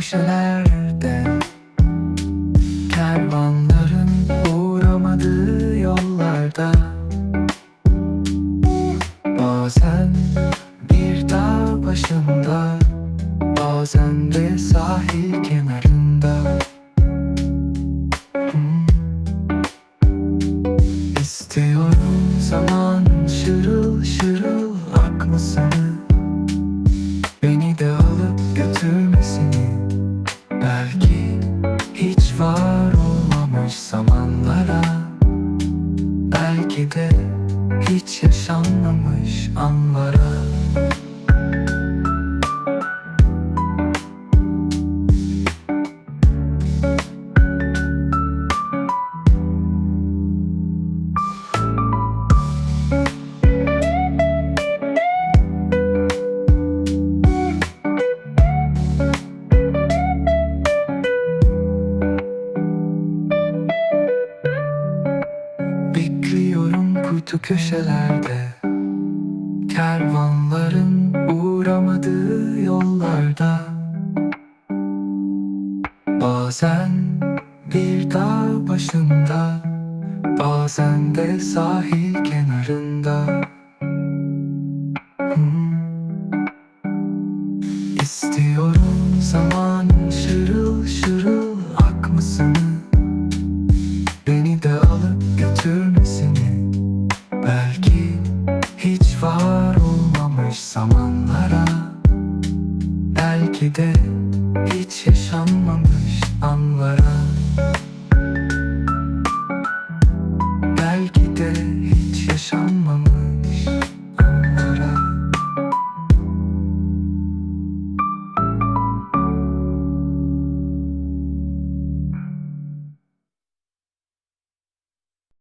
köşelerde. Kervanların uğramadığı yollarda. Bazen bir dağ başında Bazen de sahil kenarında. Hmm. İstiyorum zamanın götürmesini Belki hiç var olmamış zamanlara. Belki de hiç yaşanmamış anlara kuytu köşelerde Kervanların uğramadığı yollarda. Bazen bir dağ başında Bazen de sahil var olmamış zamanlara. Belki de hiç yaşanmamış anlara